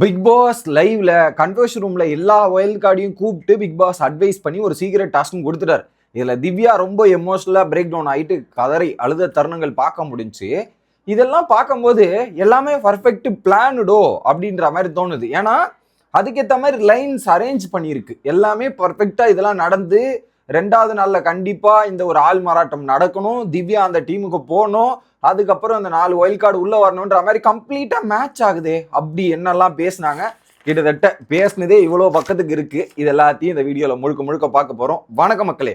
Big pass லைவ்ல conversion ரூம்ல எல்லா ஒயில்ட் கார்டையும் கூப்பிட்டு பிக் பாஸ் அட்வைஸ் பண்ணி ஒரு சீக்கிரட் டாஸ்க்கும் கொடுத்துட்டார். இதுல திவ்யா ரொம்ப எமோஷனலா பிரேக் டவுன் ஆயிட்டு கதறி அழுத தருணங்கள் பார்க்க முடிஞ்சு இதெல்லாம் பார்க்கும்போது எல்லாமே பர்ஃபெக்ட் பிளானுடோ அப்படின்ற மாதிரி தோணுது. ஏன்னா அதுக்கேற்ற மாதிரி லைன்ஸ் அரேஞ்ச் பண்ணியிருக்கு. எல்லாமே பர்ஃபெக்டாக இதெல்லாம் நடந்து ரெண்டாவது நாளில் கண்டிப்பாக இந்த ஒரு ஆள் மாறாட்டம் நடக்கணும். திவ்யா அந்த டீமுக்கு போகணும். அதுக்கப்புறம் அந்த நாலு ஒயில் கார்டு உள்ளே வரணுன்ற மாதிரி கம்ப்ளீட்டாக மேட்ச் ஆகுதே. அப்படி என்னெல்லாம் பேசினாங்க. கிட்டத்தட்ட பேசுனதே இவ்வளோ பக்கத்துக்கு இருக்குது இது எல்லாத்தையும் இந்த வீடியோவில் முழுக்க முழுக்க பார்க்க போகிறோம் வணக்க மக்களே.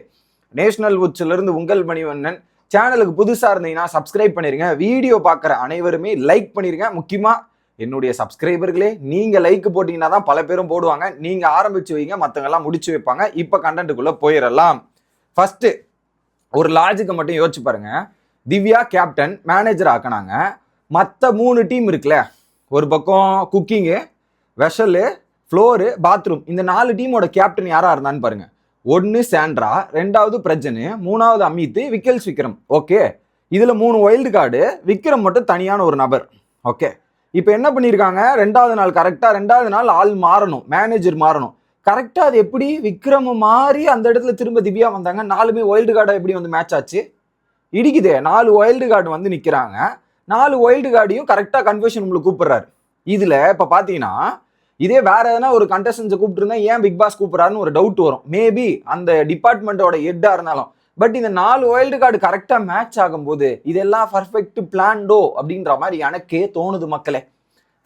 நேஷனல் உச்சிலிருந்து உங்கள் மணிவண்ணன். சேனலுக்கு புதுசாக இருந்தீங்கன்னா சப்ஸ்கிரைப் பண்ணிடுங்க வீடியோ பார்க்குற அனைவருமே லைக் பண்ணிடுங்க முக்கியமாக என்னுடைய சப்ஸ்கிரைபர்களே நீங்க லைக் போட்டீங்கன்னா தான் பல பேரும் போடுவாங்க. நீங்க ஆரம்பிச்சு வைங்க மத்தவங்க எல்லாம் முடிச்சு வைப்பாங்க. இப்போ கண்டென்ட்டுக்குள்ள போயிடலாம் ஃபர்ஸ்ட் ஒரு லாஜிக்கை மட்டும் யோசிச்சு பாருங்க. திவ்யா கேப்டன் மேனேஜர் ஆக்கினாங்க. மற்ற மூணு டீம் இருக்குல்ல ஒரு பக்கம் குக்கிங்கு வெஷலு ஃப்ளோரு பாத்ரூம் இந்த நாலு டீமோட கேப்டன் யாராக இருந்தான்னு பாருங்க. ஒன்று சாண்ட்ரா ரெண்டாவது பிரஜனு மூணாவது அமித் விக்கல்ஸ் விக்ரம். ஓகே இதில் மூணு வைல்டு கார்டு விக்ரம் மட்டும் தனியான ஒரு நபர். ஓகே இப்போ என்ன பண்ணியிருக்காங்க ரெண்டாவது நாள் கரெக்டாக ரெண்டாவது நாள் ஆள் மாறணும் மேனேஜர் மாறணும். கரெக்டாக அது எப்படி? விக்ரம் மாறி அந்த இடத்துல திரும்ப திவ்யா வந்தாங்க. நாலுமே ஒயில்டு கார்டை எப்படி வந்து மேட்ச் ஆச்சு? இடிக்குதே. நாலு ஒயில்டு கார்டு வந்து நிற்கிறாங்க நாலு ஒயில்டு கார்டையும் கரெக்டாக கன்வர்ஷன் உங்களுக்கு கூப்பிட்றாரு. இதில் இப்போ பார்த்தீங்கன்னா இதே வேற எதனா ஒரு கண்டஸ்டன்ஸை கூப்பிட்டுருந்தா ஏன் பிக் பாஸ் கூப்பிட்றாருன்னு ஒரு டவுட் வரும். மேபி அந்த டிபார்ட்மெண்ட்டோட ஹெட்டாக இருந்தாலும். பட் இந்த நாலு வைல்டு கார்டு கரெக்டாக மேட்ச் ஆகும்போது இதெல்லாம் பர்ஃபெக்ட் பிளான்டோ அப்படின்ற மாதிரி எனக்கே தோணுது மக்களே.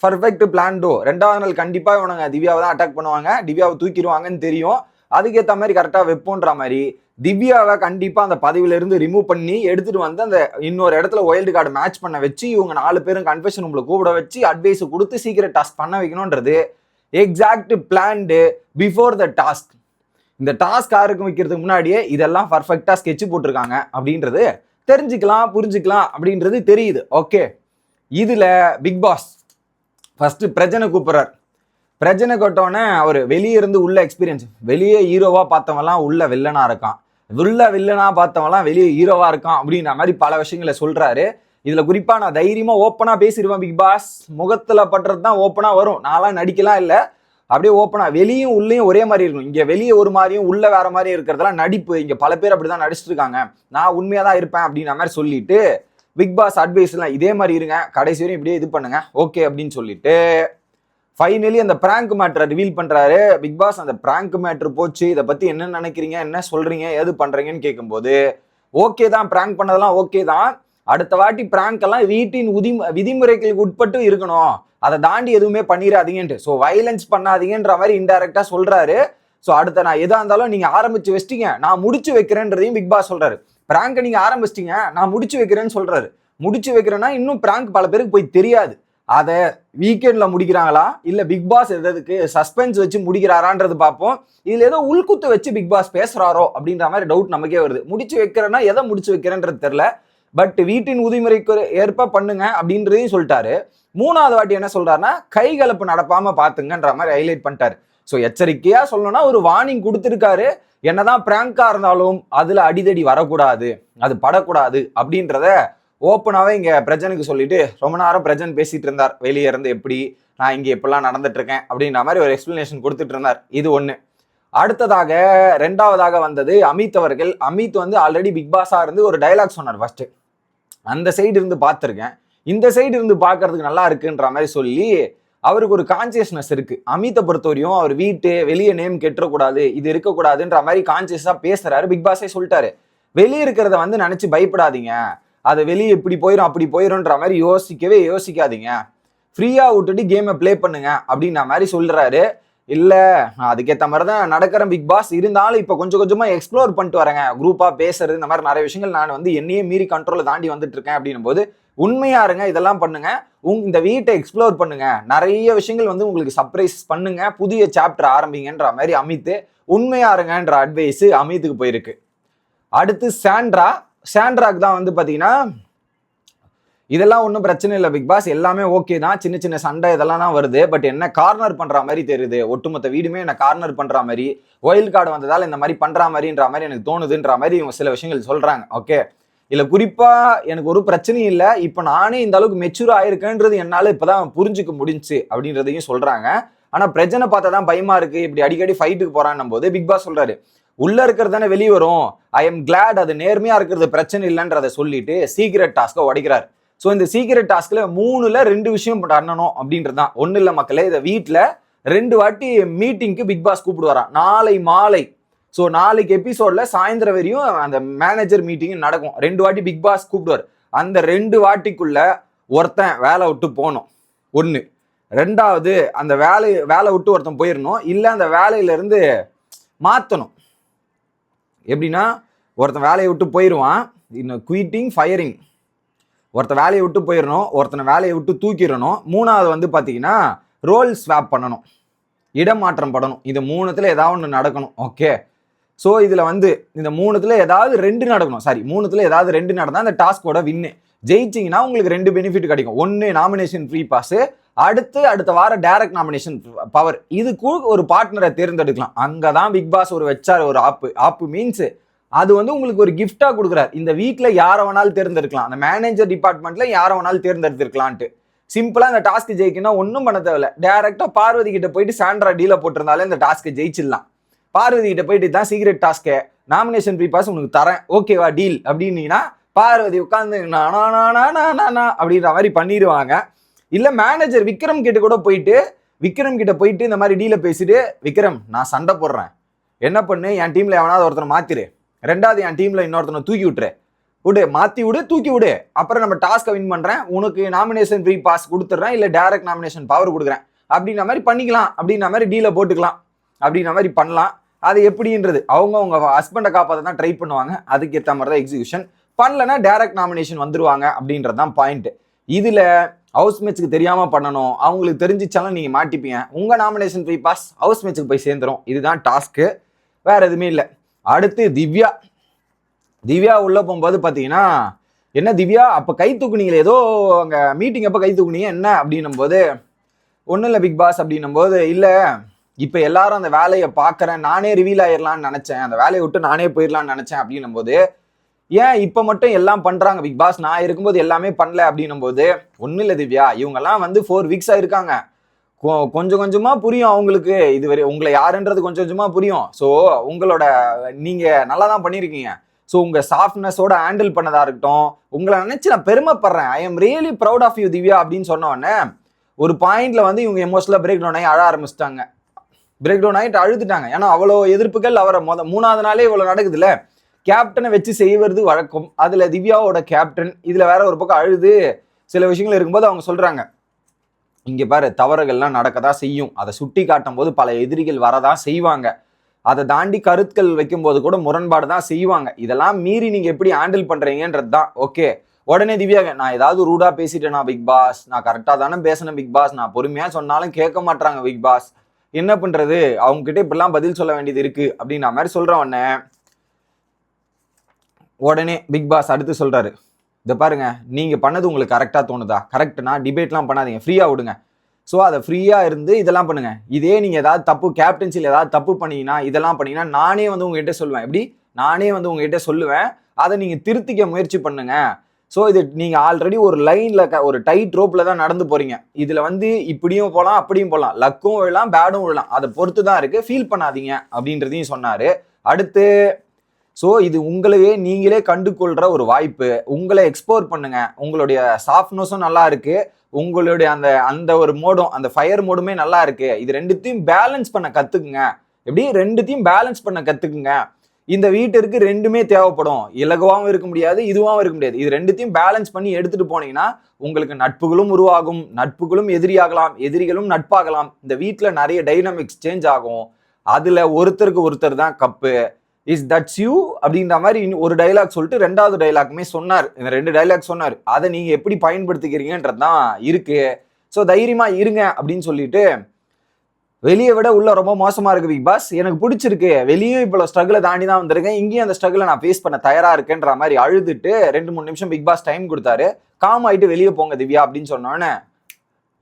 பர்ஃபெக்ட் பிளான்டோ ரெண்டாவது நாள் கண்டிப்பாக இவனுங்க திவ்யாவை தான் அட்டாக் பண்ணுவாங்க. திவ்யாவை தூக்கிடுவாங்கன்னு தெரியும். அதுக்கேற்ற மாதிரி கரெக்டாக வைப்போன்ற மாதிரி திவ்யாவை கண்டிப்பாக அந்த பதவியிலிருந்து ரிமூவ் பண்ணி எடுத்துகிட்டு வந்து அந்த இன்னொரு இடத்துல ஒயில்டு கார்டு மேட்ச் பண்ண வச்சு இவங்க நாலு பேரும் கன்ஃபெஷன் உங்களை கூப்பிட வச்சு அட்வைஸ் கொடுத்து சீக்கிரம் டாஸ்க் பண்ண வைக்கணுன்றது exact planned before the task இந்த டாஸ்க் யாருக்கு வைக்கிறதுக்கு முன்னாடியே இதெல்லாம் பர்ஃபெக்டாக ஸ்கெட்ச் போட்டிருக்காங்க அப்படின்றது தெரிஞ்சுக்கலாம் புரிஞ்சுக்கலாம் அப்படின்றது தெரியுது. ஓகே இதில் பிக் பாஸ் ஃபஸ்ட்டு பிரஜனை கூப்பிட்றார். பிரஜனை கொட்டோன்னே அவர் வெளியே இருந்து உள்ள எக்ஸ்பீரியன்ஸ் வெளியே ஹீரோவாக பார்த்தவன்லாம் உள்ள வில்லனாக இருக்கான். உள்ள வில்லனாக பார்த்தவன்லாம் வெளியே ஹீரோவாக இருக்கான் அப்படின்ற மாதிரி பல விஷயங்களை சொல்கிறாரு இதில் குறிப்பாக நான் தைரியமாக ஓப்பனாக பேசிடுவேன் பிக் பாஸ் முகத்தில் பட்டுறது தான் ஓப்பனாக வரும். நான்லாம் நடிக்கலாம் இல்லை. அப்படியே ஓப்பனா வெளியும் உள்ளேயும் ஒரே மாதிரி இருக்கும் இங்க வெளியே ஒரு மாதிரியும் உள்ள வேற மாதிரி இருக்கிறதெல்லாம் நடிப்பு. இங்க பல பேர் அப்படிதான் நடிச்சிட்டு இருக்காங்க நான் உண்மையா தான் இருப்பேன் அப்படின்ற மாதிரி சொல்லிட்டு பிக் பாஸ் அட்வைஸ்லாம் இதே மாதிரி இருங்க. கடைசி வரையும் இப்படியே இது பண்ணுங்க. ஓகே அப்படின்னு சொல்லிட்டு ஃபைனலி அந்த பிராங்க் மேட்ரை ரிவீல் பண்றாரு. பிக் பாஸ் அந்த பிராங்க் மேட்ரு போச்சு. இதை பத்தி என்ன நினைக்கிறீங்க? என்ன சொல்றீங்க? ஏது பண்றீங்கன்னு கேட்கும்போது ஓகே தான். பிராங்க் பண்ணதெல்லாம் ஓகே தான். அடுத்த வாட்டி பிராங்க் எல்லாம் வீட்டின் உதி விதிமுறைகளுக்கு உட்பட்டு இருக்கணும். அதை தாண்டி எதுவுமே பண்ணிடாதீங்கன்ட்டு ஸோ வைலன்ஸ் பண்ணாதீங்கன்ற மாதிரி இன்டைரக்டா சொல்றாரு. ஸோ அடுத்த நான் எதா இருந்தாலும் நீங்க ஆரம்பிச்சு வச்சிட்டீங்க. நான் முடிச்சு வைக்கிறேன்றதையும் பிக் பாஸ் சொல்றாரு. பிராங்கை நீங்க ஆரம்பிச்சிட்டீங்க. நான் முடிச்சு வைக்கிறேன்னு சொல்றாரு. முடிச்சு வைக்கிறேன்னா இன்னும் பிராங்க் பல பேருக்கு போய் தெரியாது. அதை வீக்கெண்ட்ல முடிக்கிறாங்களா? இல்ல பிக் பாஸ் எதுக்கு சஸ்பென்ஸ் வச்சு முடிக்கிறாரான்றது பார்ப்போம் இதுல ஏதோ உள்குத்து வச்சு பிக் பாஸ் பேசுறாரோ அப்படின்ற மாதிரி டவுட் நமக்கே வருது. முடிச்சு வைக்கிறேன்னா எதை முடிச்சு வைக்கிறேன்றது தெரியல. பட் வீட்டின் உரிமுறைக்கு ஏற்ப பண்ணுங்க அப்படின்றதையும் சொல்லிட்டாரு. மூணாவது வாட்டி என்ன சொல்றாருன்னா கை கலப்பு நடப்பாம பாத்துங்கன்ற மாதிரி ஹைலைட் பண்ணிட்டாரு. ஸோ எச்சரிக்கையா சொல்லணும்னா ஒரு வார்னிங் கொடுத்துருக்காரு. என்னதான் பிராங்கா இருந்தாலும் அதுல அடிதடி வரக்கூடாது அது படக்கூடாது அப்படின்றத ஓப்பனாகவே இங்கே பிரஜனுக்கு சொல்லிட்டு ரொம்ப நேரம் பிரஜன் பேசிட்டு இருந்தார். வெளியே இருந்து எப்படி நான் இங்கே எப்படிலாம் நடந்துட்டு இருக்கேன் அப்படின்ற மாதிரி ஒரு எக்ஸ்பிளனேஷன் கொடுத்துட்டு இருந்தார். இது ஒன்று அடுத்ததாக ரெண்டாவதாக வந்தது அமித் அவர்கள். அமித் வந்து ஆல்ரெடி பிக் பாஸாக இருந்து ஒரு டைலாக் சொன்னார் ஃபர்ஸ்ட் அந்த சைடு இருந்து பார்த்துருக்கேன். இந்த சைடு இருந்து பார்க்கறதுக்கு நல்லா இருக்குன்ற மாதிரி சொல்லி அவருக்கு ஒரு கான்சியஸ்னஸ் இருக்கு. அமித்தை பொறுத்தவரையும் அவர் வீட்டு வெளியே நேம் கெட்டுறக்கூடாது இது இருக்கக்கூடாதுன்ற மாதிரி கான்சியஸா பேசுறாரு பிக் பாஸே சொல்லிட்டாரு. வெளியே இருக்கிறத வந்து நினைச்சு பயப்படாதீங்க. அதை வெளியே இப்படி போயிடும் அப்படி போயிடும்ன்ற மாதிரி யோசிக்கவே யோசிக்காதீங்க. ஃப்ரீயாக விட்டுட்டு கேமை ப்ளே பண்ணுங்க அப்படின்ற மாதிரி சொல்றாரு. இல்லை நான் அதுக்கேற்ற மாதிரி தான் நடக்கிறேன் பிக் பாஸ் இருந்தாலும் இப்போ கொஞ்சம் கொஞ்சமாக எக்ஸ்ப்ளோர் பண்ணிட்டு வரேங்க. குரூப்பாக பேசுறது இந்த மாதிரி நிறைய விஷயங்கள் நான் வந்து என்னையே மீறி கண்ட்ரோலை தாண்டி வந்துட்டு இருக்கேன் அப்படின்னும் போது உண்மையா இருங்க இதெல்லாம் பண்ணுங்க. உங் இந்த வீட்டை எக்ஸ்ப்ளோர் பண்ணுங்க. நிறைய விஷயங்கள் வந்து உங்களுக்கு சர்ப்ரைஸ் பண்ணுங்க. புதிய சாப்டர் ஆரம்பிங்கன்ற மாதிரி அமித் உண்மையா இருங்கன்ற அட்வைஸ் அமித்துக்கு போயிருக்கு. அடுத்து சாண்ட்ரா சாண்ட்ராக்கு தான் வந்து பார்த்தீங்கன்னா இதெல்லாம் ஒன்றும் பிரச்சனை இல்லை பிக் பாஸ் எல்லாமே ஓகே தான். சின்ன சின்ன சண்டை இதெல்லாம் தான் வருது. பட் என்ன கார்னர் பண்ணுற மாதிரி தெரியுது. ஒட்டுமொத்த வீடுமே என்ன கார்னர் பண்ணுற மாதிரி. ஒயில் கார்டு வந்ததால் இந்த மாதிரி பண்ணுற மாதிரின்ற மாதிரி எனக்கு தோணுதுன்ற மாதிரி இவங்க சில விஷயங்கள் சொல்கிறாங்க ஓகே இதில் குறிப்பாக எனக்கு ஒரு பிரச்சனையும் இல்லை. இப்போ நானே இந்த அளவுக்கு மெச்சூர் ஆயிருக்கேன்றது இப்போ தான் புரிஞ்சுக்க முடிஞ்சுச்சு அப்படின்றதையும் சொல்கிறாங்க ஆனால் பிரச்சனை பார்த்தா தான் பயமா இருக்கு. இப்படி அடிக்கடி ஃபைட்டுக்கு போறான்னும் போது பிக் பாஸ் சொல்றாரு உள்ள இருக்கிறது தானே வெளியே வரும். ஐ எம் கிளாட் அது நேர்மையா இருக்கிறது பிரச்சனை இல்லைன்றதை சொல்லிட்டு சீக்ரெட் டாஸ்க்கை உடைக்கிறார். ஸோ இந்த சீக்கிரட் டாஸ்கில் மூணுல ரெண்டு விஷயம் பண்ணணும் அப்படின்றது தான். ஒன்றும் இல்லை மக்களே இதை வீட்டில் ரெண்டு வாட்டி மீட்டிங்க்கு பிக் பாஸ் கூப்பிடுவாராம். நாளை மாலை. ஸோ நாளைக்கு எபிசோட்ல சாயந்தரம் வரையும் அந்த மேனேஜர் மீட்டிங் நடக்கும். ரெண்டு வாட்டி பிக் பாஸ் கூப்பிடுவார். அந்த ரெண்டு வாட்டிக்குள்ள ஒருத்தன் வேலை விட்டு போகணும். ஒன்று ரெண்டாவது அந்த வேலை வேலை விட்டு ஒருத்தன் போயிடணும் இல்லை அந்த வேலையிலேருந்து மாற்றணும் எப்படின்னா ஒருத்தன் வேலையை விட்டு போயிடுவான் இன்னும் குயிட்டிங் ஃபயரிங் ஒருத்தன் வேலையை விட்டு போயிடணும் ஒருத்தனை வேலையை விட்டு தூக்கிடணும் மூணாவது வந்து பார்த்தீங்கன்னா ரோல் ஸ்வாப் பண்ணணும். இடமாற்றம் படணும் இது மூணுத்தில் ஏதாவது ஒன்று நடக்கணும். ஓகே ஸோ இதில் வந்து இந்த மூணுத்தில் ஏதாவது ரெண்டு நடக்கணும். சாரி மூணுத்தில் ஏதாவது ரெண்டு நடந்தால் அந்த டாஸ்கோட வின்னு ஜெயிச்சிங்கன்னா உங்களுக்கு ரெண்டு பெனிஃபிட் கிடைக்கும். ஒன்று நாமினேஷன் ஃப்ரீ பாஸ் அடுத்து அடுத்த வாரம் டைரக்ட் நாமினேஷன் பவர் இதுக்கு ஒரு பார்ட்னரை தேர்ந்தெடுக்கலாம். அங்கே தான் பிக் பாஸ் ஒரு வச்சார் ஒரு ஆப்பு ஆப்பு மீன்ஸு அது வந்து உங்களுக்கு ஒரு கிஃப்டா கொடுக்குறாரு. இந்த வீட்டில் யாரை வேணாலும் தேர்ந்தெடுக்கலாம். அந்த மேனேஜர் டிபார்ட்மெண்ட்ல யாரை வேணாலும் தேர்ந்தெடுத்துருக்கலான்ட்டு. சிம்பிளா இந்த டாஸ்க் ஜெயிக்கணும் ஒன்றும் பண்ண தேவையில்ல. டேரக்டா பார்வதி கிட்ட போயிட்டு சாண்ட்ரா டீல போட்டிருந்தாலே இந்த டாஸ்க்கை ஜெயிச்சிடலாம். பார்வதி கிட்ட போயிட்டு தான் secret task nomination free pass உனக்கு தரேன். ஓகேவா டீல் அப்படின்னீங்கன்னா பார்வதி உட்காந்து நானா நானா அப்படின்ற மாதிரி பண்ணிடுவாங்க. இல்லை மேனேஜர் விக்ரம் கிட்ட கூட போயிட்டு விக்ரம் கிட்ட போயிட்டு இந்த மாதிரி டீலை பேசிட்டு விக்ரம் நான் சண்டை போடுறேன். என்ன பண்ணு? என் டீம்ல எவனாவது ஒருத்தனை மாத்திரு. ரெண்டாவது என் டீம்ல இன்னொருத்தனை தூக்கி விட்டுரு. விடு மாற்றி விடு தூக்கி விடு. அப்புறம் நம்ம டாஸ்க்கை வின் பண்ணுறேன் உனக்கு நாமினேஷன் ஃப்ரீ பாஸ் கொடுத்துட்றேன் இல்லை டைரக்ட் நாமினேஷன் பவர் கொடுக்குறேன். அப்படின்ற மாதிரி பண்ணிக்கலாம். அப்படின்ற மாதிரி டீலை போட்டுக்கலாம். அப்படின்ற மாதிரி பண்ணலாம். அது எப்படின்றது? அவங்க அவங்க ஹஸ்பண்டை காப்பாற்ற தான் ட்ரை பண்ணுவாங்க. அதுக்கு ஏற்ற மாதிரி தான் எக்ஸிகியூஷன் பண்ணலன்னா டைரக்ட் நாமினேஷன் வந்துருவாங்க அப்படின்றது தான் பாயிண்ட் இதில் ஹவுஸ் மேட்ச்சுக்கு தெரியாமல் பண்ணணும். அவங்களுக்கு தெரிஞ்சிச்சாலும் நீங்கள் மாட்டிப்பீங்க. உங்கள் நாமினேஷன் ஃப்ரீ பாஸ் ஹவுஸ் மேட்ச்சுக்கு போய் சேர்ந்துரும். இதுதான் டாஸ்க்கு வேற எதுவுமே இல்லை. அடுத்து திவ்யா. திவ்யா உள்ள போகும்போது பார்த்தீங்கன்னா என்ன திவ்யா அப்போ கை தூக்குனீங்களே ஏதோ அங்கே மீட்டிங் அப்போ கை தூக்குனீங்க என்ன அப்படின்னும் போது ஒன்றும் இல்லை பிக் பாஸ் அப்படின்னும் போது இல்லை இப்போ எல்லாரும் அந்த வேலையை பார்க்குறேன் நானே ரிவீல் ஆயிடலாம்னு நினச்சேன் அந்த வேலையை விட்டு நானே போயிடலான்னு நினச்சேன் அப்படின்னும் போது ஏன் இப்போ மட்டும் எல்லாம் பண்ணுறாங்க பிக் பாஸ் நான் இருக்கும்போது எல்லாமே பண்ணல அப்படின்னும் போது ஒன்றும் இல்லை திவ்யா இவங்கெல்லாம் வந்து ஃபோர் வீக்ஸாக இருக்காங்க. கொஞ்சம் கொஞ்சமா புரியும் அவங்களுக்கு இதுவரை உங்களை யாருன்றது கொஞ்சம் கொஞ்சமா புரியும். ஸோ உங்களோட நீங்க நல்லா தான் பண்ணியிருக்கீங்க. ஸோ உங்கள் சாஃப்ட்னஸோட ஹேண்டில் பண்ணதாக இருக்கட்டும். உங்களை நினச்சி நான் பெருமைப்படுறேன். I am really proud of you Divya அப்படின்னு சொன்னோடனே ஒரு பாயிண்ட்ல வந்து இவங்க எமோஷனலாக பிரேக் டவுன் ஆகி அழ ஆரம்பிச்சிட்டாங்க. பிரேக் டவுன் ஆகிட்டு அழுதுட்டாங்க. ஏன்னா அவ்வளோ எதிர்ப்புகள் அவரை மொத மூணாவது நாளே இவ்வளோ நடக்குதுல்ல. கேப்டனை வச்சு செய்வது வழக்கம். அதில் திவ்யாவோட கேப்டன் இதில் வேற ஒரு பக்கம் அழுது சில விஷயங்கள் இருக்கும்போது அவங்க சொல்கிறாங்க இங்கே பாரு தவறுகள்லாம் நடக்க தான் செய்யும். அதை சுட்டி காட்டும் போது பல எதிரிகள் வரதான் செய்வாங்க. அதை தாண்டி கருத்துக்கள் வைக்கும்போது கூட முரண்பாடு தான் செய்வாங்க. இதெல்லாம் மீறி நீங்கள் எப்படி ஹேண்டில் பண்ணுறீங்கன்றது தான். ஓகே உடனே திவ்யா நான் ஏதாவது ரூடாக பேசிட்டேனா பிக் பாஸ் நான் கரெக்டாக தானே பேசினேன் பிக் பாஸ் நான் பொறுமையாக சொன்னாலும் கேட்க மாட்டாங்க பிக் பாஸ் என்ன பண்ணுறது அவங்ககிட்ட இப்படிலாம் பதில் சொல்ல வேண்டியது இருக்கு. அப்படின்ற மாதிரி சொல்ற உடனே உடனே பிக் பாஸ் அடுத்து சொல்கிறாரு இதை பாருங்க நீங்கள் பண்ணது உங்களுக்கு கரெக்டாக தோணுதா? கரெக்ட்னா டிபேட்லாம் பண்ணாதீங்க ஃப்ரீயாக விடுங்க. ஸோ அதை ஃப்ரீயாக இருந்து இதெல்லாம் பண்ணுங்கள் இதே நீங்கள் ஏதாவது தப்பு கேப்டன்சியில் ஏதாவது தப்பு பண்ணீங்கன்னா இதெல்லாம் பண்ணிங்கன்னா நானே வந்து உங்ககிட்ட சொல்லுவேன். எப்படி? நானே வந்து உங்ககிட்ட சொல்லுவேன். அதை நீங்கள் திருத்திக்க முயற்சி பண்ணுங்கள் ஸோ இது நீங்கள் ஆல்ரெடி ஒரு லைன்ல ஒரு டைட் ரோப்பில் தான் நடந்து போகிறீங்க இதில் வந்து இப்படியும் போகலாம் அப்படியும் போகலாம். லக்கும் விழலாம் பேடும் விழலாம் அதை பொறுத்து தான் இருக்குது ஃபீல் பண்ணாதீங்க அப்படின்றதையும் சொன்னார். அடுத்து ஸோ இது உங்களையே நீங்களே கண்டுகொள்கிற ஒரு வாய்ப்பு. உங்களை எக்ஸ்ப்ளோர் பண்ணுங்க. உங்களுடைய சாஃப்ட்னஸும் நல்லா இருக்கு. உங்களுடைய அந்த அந்த ஒரு மோடும் அந்த ஃபயர் மோடுமே நல்லா இருக்கு. இது ரெண்டுத்தையும் பேலன்ஸ் பண்ண கற்றுக்குங்க எப்படி? ரெண்டுத்தையும் பேலன்ஸ் பண்ண கற்றுக்குங்க இந்த வீட்டிற்கு ரெண்டுமே தேவைப்படும். இலகுவாகவும் இருக்க முடியாது இதுவாகவும் இருக்க முடியாது. இது ரெண்டுத்தையும் பேலன்ஸ் பண்ணி எடுத்துட்டு போனீங்கன்னா உங்களுக்கு நட்புகளும் உருவாகும். நட்புகளும் எதிரியாகலாம். எதிரிகளும் நட்பாகலாம். இந்த வீட்டில் நிறைய டைனமிக்ஸ் சேஞ்ச் ஆகும். அதில் ஒருத்தருக்கு ஒருத்தர் தான் கப்பு. இஸ் தட்ஸ் யூ அப்படின்ற மாதிரி ஒரு டைலாக் சொல்லிட்டு ரெண்டாவது டைலாக்குமே சொன்னார். இந்த ரெண்டு டைலாக் சொன்னார். அதை நீங்கள் எப்படி பயன்படுத்திக்கிறீங்கன்றது தான் இருக்கு. ஸோ தைரியமாக இருங்க அப்படின்னு சொல்லிட்டு வெளியே விட உள்ள ரொம்ப மோசமாக இருக்கு பிக் பாஸ் எனக்கு பிடிச்சிருக்கு. வெளியே இப்போ ஸ்ட்ரகிளை தாண்டி தான் வந்திருக்கேன். இங்கேயும் அந்த ஸ்ட்ரகிளை நான் ஃபேஸ் பண்ண தயாராக இருக்கேன்ற மாதிரி அழுதுட்டு ரெண்டு மூணு நிமிஷம் பிக் பாஸ் டைம் கொடுத்தாரு. காம் ஆகிட்டு வெளியே போங்க திவ்யா அப்படின்னு சொன்னோன்னே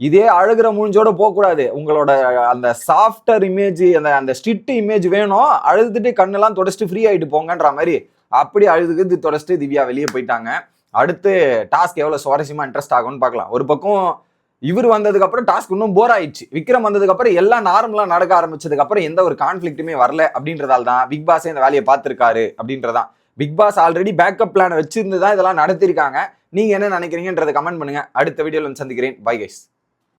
இதே அழுகிற மூஞ்சோட போகக்கூடாது. உங்களோட அந்த சாஃப்டர் இமேஜ் அந்த அந்த ஸ்டிட் இமேஜ் வேணும். அழுதுட்டு கண்ணெல்லாம் தொடச்சிட்டு ஃப்ரீ ஆகிட்டு போங்கன்ற மாதிரி அப்படி அழுதுக்கு தொடச்சிட்டு திவ்யா வெளியே போயிட்டாங்க. அடுத்து டாஸ்க் எவ்வளோ சுவாரஸ்யமாக இன்ட்ரெஸ்ட் ஆகும்னு பார்க்கலாம். ஒரு பக்கம் இவர் வந்ததுக்கப்புறம் டாஸ்க் இன்னும் போர் ஆயிடுச்சு. விக்ரம் வந்ததுக்கப்புறம் எல்லாம் நார்மலாக நடக்க ஆரம்பிச்சதுக்கப்புறம் எந்த ஒரு கான்ஃப்ளிக்ட்டுமே வரல அப்படின்றதால தான் பிக் பாஸே இந்த வேலையை பார்த்துருக்காரு அப்படின்றதான். Bigg Boss already backup plan வச்சிருந்து தான் இதெல்லாம் நடத்திருக்காங்க நீங்கள் என்ன நினைக்கிறீங்கன்றதை கமெண்ட் பண்ணுங்க. அடுத்த வீடியோவில் வந்து சந்திக்கிறேன். Bye guys